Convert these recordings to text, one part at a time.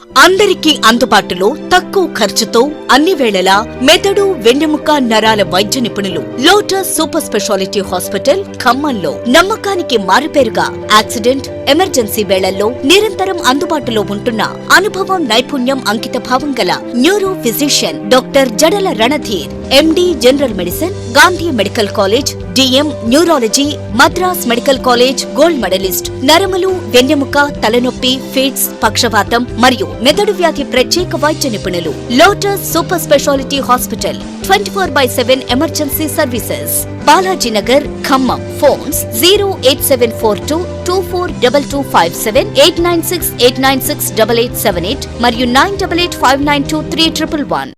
అందరికీ అందుబాటులో తక్కువ ఖర్చుతో అన్ని వేళలా మెదడు వెన్నెముక నరాల వైద్య నిపుణులు లోటస్ సూపర్ స్పెషాలిటీ హాస్పిటల్ ఖమ్మంలో నమ్మకానికి మారుపేరుగా యాక్సిడెంట్ ఎమర్జెన్సీ వేళల్లో నిరంతరం అందుబాటులో ఉంటున్న అనుభవం నైపుణ్యం అంకిత భావం గల neuro physician doctor Jadala Ranadheer MD general medicine Gandhi medical college DM neurology Madras medical college gold medalist. నరములు వెన్నెముక తలనొప్పి ఫిట్స్ పక్షవాతం మరియు మెదడు వ్యాధి ప్రత్యేక వైద్య నిపుణులు. Lotus super speciality hospital twenty four by seven emergency services. Balajinagar Khammam. Phones zero eight seven four two two four double two five seven eight nine six eight nine six double eight seven eight మరియు nine double eight five nine two three triple one.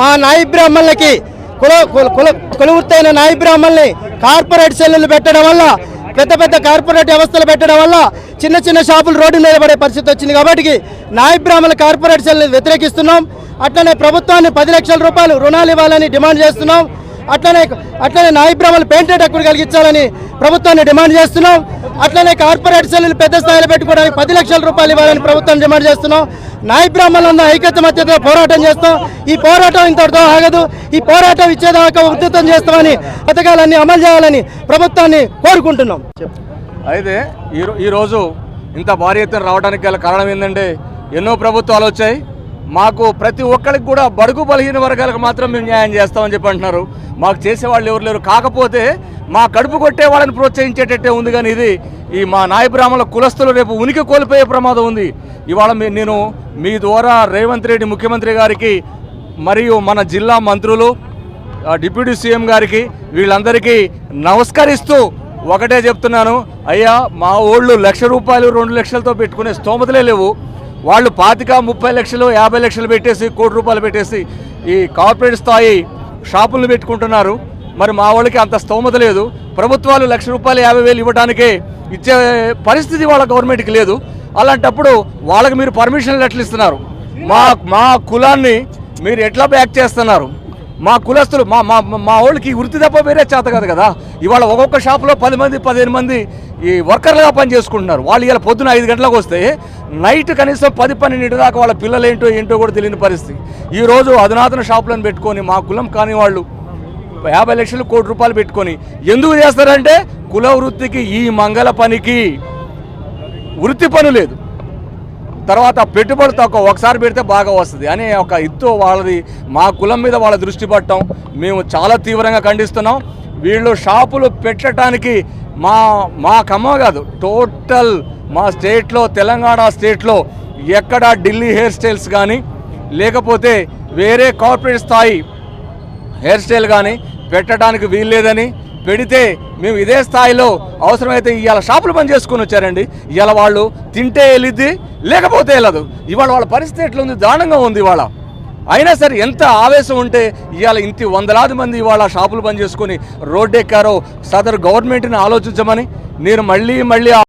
మా నాయి బ్రాహ్మణులకి కుల కుల కులవృత్తైన నాయ బ్రాహ్మణుల్ని corporate సెల్లులు పెట్టడం వల్ల పెద్ద పెద్ద కార్పొరేట్ వ్యవస్థలు పెట్టడం వల్ల చిన్న చిన్న షాపులు రోడ్డు మీద పడే పరిస్థితి వచ్చింది కాబట్టి నాయ బ్రాహ్మణ కార్పొరేట్ సెల్ని వ్యతిరేకిస్తున్నాం. అట్లనే ప్రభుత్వాన్ని పది లక్షల రూపాయలు రుణాలు ఇవ్వాలని డిమాండ్ చేస్తున్నాం. అట్లనే అట్లనే నాయి పెయింటెడ్ హక్కులు కలిగించాలని ప్రభుత్వాన్ని డిమాండ్ చేస్తున్నాం. అట్లనే కార్పొరేట్ సెల్లు పెద్ద స్థాయిలో పెట్టుకోవడానికి పది లక్షల రూపాయలు ఇవ్వాలని ప్రభుత్వం డిమాండ్ చేస్తున్నాం. నాయ బ్రాహ్మణులందరూ ఐక్యత మధ్యతో పోరాటం చేస్తాం. ఈ పోరాటం ఇంతటితో ఆగదు. ఈ పోరాటం ఇచ్చేదాకా ఉద్ధృతం చేస్తామని పథకాలన్నీ అమలు చేయాలని ప్రభుత్వాన్ని కోరుకుంటున్నాం. అయితే ఈరోజు ఇంత భారీ ఎత్తున రావడానికి గల కారణం ఏంటంటే ఎన్నో ప్రభుత్వాలు వచ్చాయి. మాకు ప్రతి ఒక్కరికి కూడా బడుగు బలహీన వర్గాలకు మాత్రం మేము న్యాయం చేస్తామని చెప్పి అంటున్నారు. మాకు చేసేవాళ్ళు ఎవరు లేరు. కాకపోతే మా కడుపు కొట్టే వాళ్ళని ప్రోత్సహించేటట్టే ఉంది కానీ ఇది ఈ మా నాయ బ్రాహ్మణుల కులస్తులు రేపు ఉనికి కోల్పోయే ప్రమాదం ఉంది. ఇవాళ మీ- నేను మీ ద్వారా రేవంత్ రెడ్డి ముఖ్యమంత్రి గారికి మరియు మన జిల్లా మంత్రులు డిప్యూటీ సీఎం గారికి వీళ్ళందరికీ నమస్కరిస్తూ ఒకటే చెప్తున్నాను. అయ్యా మా ఓళ్ళు లక్ష రూపాయలు రెండు లక్షలతో పెట్టుకునే స్తోమతలే లేవు. వాళ్ళు పాతిక ముప్పై లక్షలు యాభై లక్షలు పెట్టేసి కోటి రూపాయలు పెట్టేసి ఈ కార్పొరేట్ స్థాయి షాపులను పెట్టుకుంటున్నారు. మరి మా వాళ్ళకి అంత స్తోమత లేదు. ప్రభుత్వాలు లక్ష రూపాయలు యాభై వేలు ఇవ్వడానికే ఇచ్చే పరిస్థితి వాళ్ళ గవర్నమెంట్కి లేదు. అలాంటప్పుడు వాళ్ళకి మీరు పర్మిషన్లు ఎట్లా ఇస్తున్నారు? మా మా కులాన్ని మీరు ఎట్లా బ్యాక్ చేస్తున్నారు? మా కులస్తులు మా మా మా వాళ్ళకి ఈ వృత్తి తప్ప వేరే చేత కాదు కదా. ఇవాళ ఒక్కొక్క షాపులో పది మంది పదిహేను మంది ఈ వర్కర్లుగా పని చేసుకుంటున్నారు వాళ్ళు ఇలా పొద్దున ఐదు గంటలకు వస్తే నైట్ కనీసం పది పన్నెండు దాకా వాళ్ళ పిల్లలు ఏంటో ఏంటో కూడా తెలియని పరిస్థితి. ఈరోజు అధునాతన షాపులను పెట్టుకొని మా కులం కాని వాళ్ళు యాభై లక్షలు కోటి రూపాయలు పెట్టుకొని ఎందుకు చేస్తారంటే కుల వృత్తికి ఈ మంగళ పనికి వృత్తి పని లేదు. తర్వాత పెట్టుబడి తక్కువ ఒకసారి పెడితే బాగా వస్తుంది అనే ఒక ఇత్తు వాళ్ళది. మా కులం మీద వాళ్ళ దృష్టి పట్టడం. మేము చాలా తీవ్రంగా ఖండిస్తున్నాం. వీళ్ళు షాపులు పెట్టడానికి మా మా కమ్మ కాదు టోటల్ మా స్టేట్లో తెలంగాణ స్టేట్లో ఎక్కడ ఢిల్లీ హెయిర్ స్టైల్స్ కానీ లేకపోతే వేరే కార్పొరేట్ స్థాయి హెయిర్ స్టైల్ కానీ పెట్టడానికి వీల్లేదని పెడితే మేము ఇదే స్థాయిలో అవసరమైతే ఇవాళ షాపులు పని చేసుకొని వచ్చారండి. ఇవాళ వాళ్ళు తింటే వెళ్ళిద్ది లేకపోతే వెళ్ళదు ఇవాళ వాళ్ళ పరిస్థితి ఎట్లుంది? దారుణంగా ఉంది ఇవాళ. అయినా సరే ఎంత ఆవేశం ఉంటే ఇవాళ ఇంటి వందలాది మంది ఇవాళ షాపులు పని చేసుకొని రోడ్డు ఎక్కారో సదరు గవర్నమెంట్ని ఆలోచించమని నేను మళ్ళీ మళ్ళీ